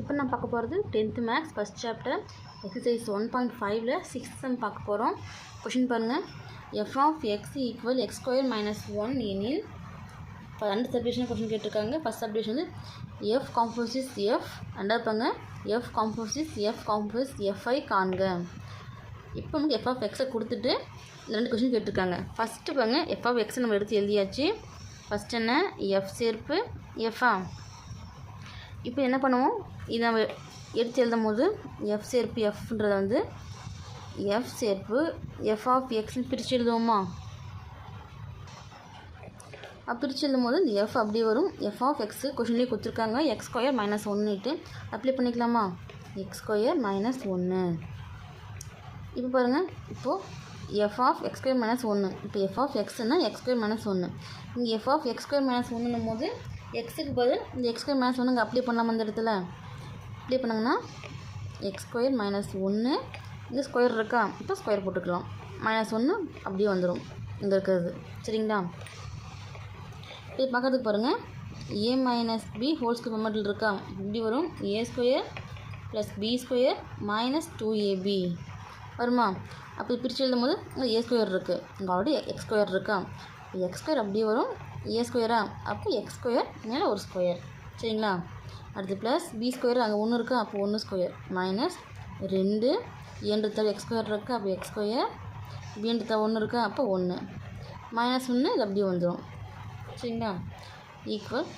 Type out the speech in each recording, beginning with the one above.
இப்போ நான் பார்க்க போகிறது tenth maths first chapter exercise one point ஃபைவ்ல சிக்ஸ் சம் பார்க்க போகிறோம். கொஷின் பாருங்கள். F of X equal X square minus one எனில் இப்போ ரெண்டு சப்டிவிஷன் கொஷின் கேட்டிருக்காங்க. ஃபஸ்ட் சப்டிவிஷன் வந்து எஃப் காம்போசிஸ் எஃப் ரெண்டாவது பாருங்க F compose F compose FI காண்க. இப்போ நமக்கு எஃப் ஆஃப் எக்ஸை கொடுத்துட்டு இந்த ரெண்டு கொஷின் கேட்டிருக்காங்க. ஃபஸ்ட்டு பாருங்க எஃப் ஆஃப் எக்ஸை நம்ம எடுத்து எழுதியாச்சு. ஃபஸ்ட் என்ன? எஃப் சேர்ப்பு. எஃப்ஆ இப்போ என்ன பண்ணுவோம்? இதை நம்ம எடுத்து எழுதும் போது எஃப் சேர்ப்பு எஃப்ன்றதை வந்து எஃப் சேர்ப்பு எஃப் ஆஃப் எக்ஸ்னு பிரித்து எழுதுவோமா? அப்போ பிரித்து எழுதும் போது இந்த எஃப் அப்படி வரும். எஃப் ஆஃப் எக்ஸு கொஷின்லேயே கொடுத்துருக்காங்க. எக்ஸ் ஸ்கொயர் மைனஸ் ஒன்றுட்டு அப்ளை பண்ணிக்கலாமா? எக்ஸ் ஸ்கொயர் மைனஸ் ஒன்று இப்போ பாருங்கள் இப்போது F of X square minus ஒன்று இப்போ எஃப் ஆஃப் எக்ஸ்னால் எக்ஸ் ஸ்கொயர் மைனஸ் ஒன்று இங்கே F of X square minus ஒன்றுன்னும் போது எக்ஸுக்கு பதில் இந்த எக்ஸ் ஸ்கொயர் மைனஸ் ஒன்று அப்ளை பண்ணலாம் அந்த இடத்துல? அப்ளை பண்ணுங்கன்னா எக்ஸ் ஸ்கொயர் மைனஸ் ஒன்று இந்த ஸ்கொயர் இருக்கா? இப்போ ஸ்கொயர் போட்டுக்கலாம். மைனஸ் ஒன்று அப்படியே வந்துடும் இங்கே இருக்கிறது. சரிங்களா? இது பார்க்கறதுக்கு பாருங்கள் A minus B whole square மெமெண்டில் இருக்கா? இப்படி வரும். A square plus B square minus two AB வருமா? அப்படி பிரித்து எழுதும் போது இங்கே ஏ ஸ்கொயர் இருக்குது இங்கே ஆல்ரெடி எக்ஸ் ஸ்கொயர் இருக்கா? எக்ஸ் ஸ்கொயர் அப்படியே வரும். ஏ ஸ்கொயரா அப்போ எக்ஸ் ஸ்கொயர் மேலே ஒரு ஸ்கொயர் சரிங்களா? அடுத்து ப்ளஸ் பி ஸ்கொயர் அங்கே ஒன்று இருக்கா அப்போ ஒன்று ஸ்கொயர் மைனஸ் ரெண்டு. ஏன்று தவிர எக்ஸ் ஸ்கொயர் இருக்குது அப்போ எக்ஸ் ஸ்கொயர் பின்ற தவிர ஒன்று இருக்கா அப்போ ஒன்று மைனஸ் ஒன்று இது அப்படியே வந்துடும் சரிங்களா? ஈக்குவல்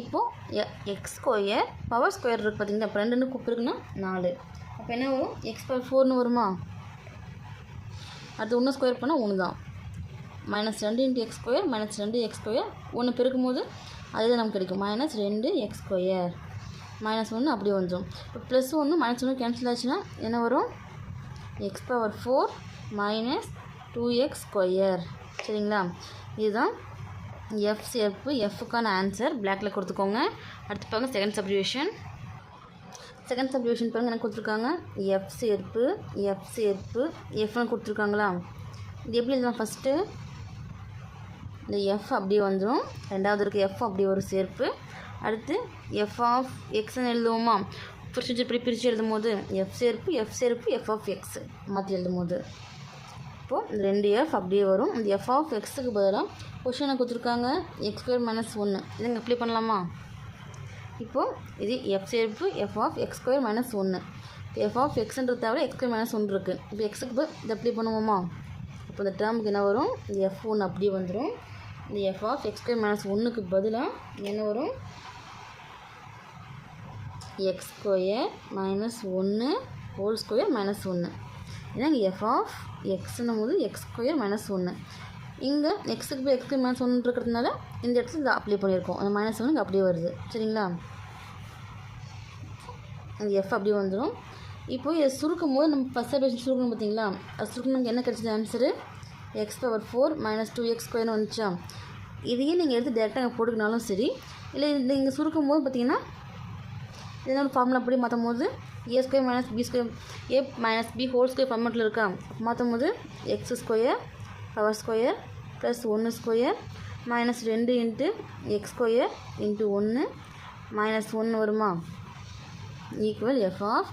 இப்போது எக்ஸ் ஸ்கொயர் பவர் ஸ்கொயர் இருக்குது பார்த்தீங்கன்னா இப்போ ரெண்டுன்னு கூப்பிட்டு இருக்குன்னா நாலு. அப்போ என்ன வரும்? எக்ஸ் பவர் ஃபோர்னு வருமா? அடுத்து ஒன்று ஸ்கொயர் பண்ணால் ஒன்று தான் மைனஸ் ரெண்டு இன்ட்டு எக்ஸ் ஸ்கொயர் மைனஸ் ரெண்டு எக்ஸ் ஸ்கொயர் ஒன்று பெருக்கும் போது அதுதான் நமக்கு கிடைக்கும். மைனஸ் ரெண்டு எக்ஸ் ஸ்கொயர் மைனஸ் ஒன்று அப்படி வந்துடும் இப்போ ப்ளஸ் ஒன்று மைனஸ் ஒன்று கேன்சல் ஆச்சுன்னா என்ன வரும்? X power four minus two X square சரிங்களா? இதுதான் எஃப் சேர்ப்பு எஃப்க்கான ஆன்சர் பிளாக்ல கொடுத்துக்கோங்க. அடுத்து பாருங்க செகண்ட் சப்ரிவேஷன் செகண்ட் சப்ரிவேஷன் பாருங்கள் என்ன கொடுத்துருக்காங்க? எஃப் சேர்ப்பு எஃப் சேர்ப்பு எஃப்னு கொடுத்துருக்காங்களா? இது எப்படி எழுதலாம் ஃபஸ்ட்டு இந்த எஃப் அப்படியே வந்துடும் ரெண்டாவது இருக்க எஃப் அப்படி ஒரு சேர்ப்பு. அடுத்து எஃப் ஆஃப் எக்ஸ்ன்னு எழுதுவோமா? பிரிச்சு இப்படி பிரித்து எழுதும் போது எஃப் சேர்ப்பு எஃப் சேர்ப்பு எஃப் ஆஃப் எக்ஸ் மாற்றி எழுதும் போது இப்போது இந்த ரெண்டு எஃப் அப்படியே வரும். இந்த எஃப் ஆஃப் எக்ஸுக்கு பதிலாக கொஷினை கொடுத்துருக்காங்க. எக்ஸ் ஸ்கொயர் மைனஸ் ஒன்று இதுங்க அப்ளை பண்ணலாமா? இப்போது இது எஃப் சேர்ப்பு F of X square minus ஒன்று எஃப் ஆஃப் எக்ஸ்ன்றத விட எக்ஸ் ஸ்கொயர் மைனஸ் ஒன்று இருக்குது இப்போ எக்ஸுக்கு இதை அப்ளை பண்ணுவோமா? இப்போ இந்த டேர்முக்கு என்ன வரும்? இந்த எஃப் ஒன்று அப்படியே வந்துடும் இந்த F of X square minus ஒன்றுக்கு பதிலாக என்ன வரும்? எக்ஸ் ஸ்கொயர் மைனஸ் ஒன்று ஹோல் ஸ்கொயர் மைனஸ் ஒன்று ஏன்னா எஃப் ஆஃப் எக்ஸ்னும் போது எக்ஸ் ஸ்கொயர் மைனஸ் ஒன்று இங்கே எக்ஸுக்கு போய் எக்ஸ்க்கு மைனஸ் ஒன்று இருக்கிறதுனால இந்த இடத்துல இதை அப்ளை பண்ணியிருக்கோம். அந்த மைனஸ் ஒன்று இங்கே அப்படியே வருது. சரிங்களா? இந்த எஃப் அப்படியே வந்துடும் இப்போ இதை சுருக்கும் போது நம்ம ஃபஸ்ட் பேஷன் சுருக்கணும் பார்த்தீங்களா? அது சுருக்கணும் நமக்கு என்ன கிடச்சது? Answer X power four minus two X ஸ்கொயர்னு வந்துச்சா? இதையே நீங்கள் எடுத்து டேரெக்டாக அங்கே போட்டுக்கினாலும் சரி. இல்லை இது இங்கே சுருக்கும் போது பார்த்தீங்கன்னா இதனால் ஒரு ஃபார்முலா அப்படி மாற்றும் போது A square minus B square A minus B whole square ஃபார்மெட்டில் இருக்கா? மாற்றும் போது X square power square plus ஒன்று ஸ்கொயர் மைனஸ் ரெண்டு இன்ட்டு எக்ஸ் ஸ்கொயர் இன்ட்டு ஒன்று மைனஸ் ஒன்று வருமா? Equal F of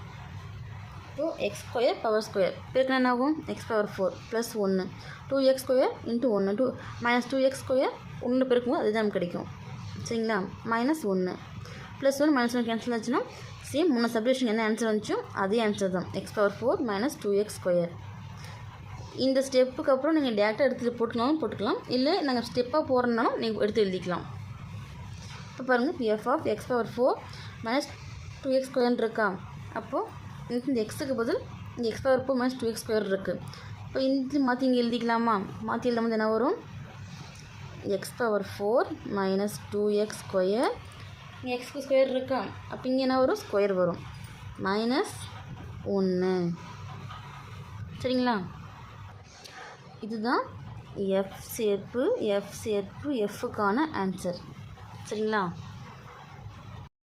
two X square power square பெருக்கினா என்ன ஆகும்? எக்ஸ் பவர் ஃபோர் ப்ளஸ் ஒன்று டூ எக்ஸ் ஸ்கொயர் இன்ட்டு ஒன்று two minus two X square ஒன்று பெருக்கும்போது அதுதான் நமக்கு கிடைக்கும். சரிங்களா? மைனஸ் ஒன்று plus one minus one cancel ஆச்சுன்னா சேம் முன்ன சப்டிவிஷன் என்ன ஆன்சர் வந்துச்சோ அதே ஆன்சர் தான். X power four minus two X square இந்த ஸ்டெப்புக்கு அப்புறம் நீங்கள் டேரெக்டாக எடுத்துகிட்டு போட்டுக்கலாலும் போட்டுக்கலாம். இல்லை நாங்கள் ஸ்டெப்பாக போகிறனாலும் நீங்கள் எடுத்து எழுதிக்கலாம். இப்போ பாருங்கள் PF of X power four minus two X square இருக்கா? அப்போது இந்த எக்ஸுக்கு பதில் இந்த X power four minus two X square இருக்குது இப்போ இந்த மாற்றி இங்கே எழுதிக்கலாமா? மாற்றி எழுதும் போது என்ன வரும்? X power four minus two X square இங்கே எக்ஸ்க்கு ஸ்கொயர் இருக்கா? அப்போ இங்கே என்ன வரும்? ஸ்கொயர் வரும். மைனஸ் ஒன்று சரிங்களா? இதுதான் எஃப் சேர்ப்பு எஃப் சேர்ப்பு எஃப்க்கான ஆன்சர் சரிங்களா?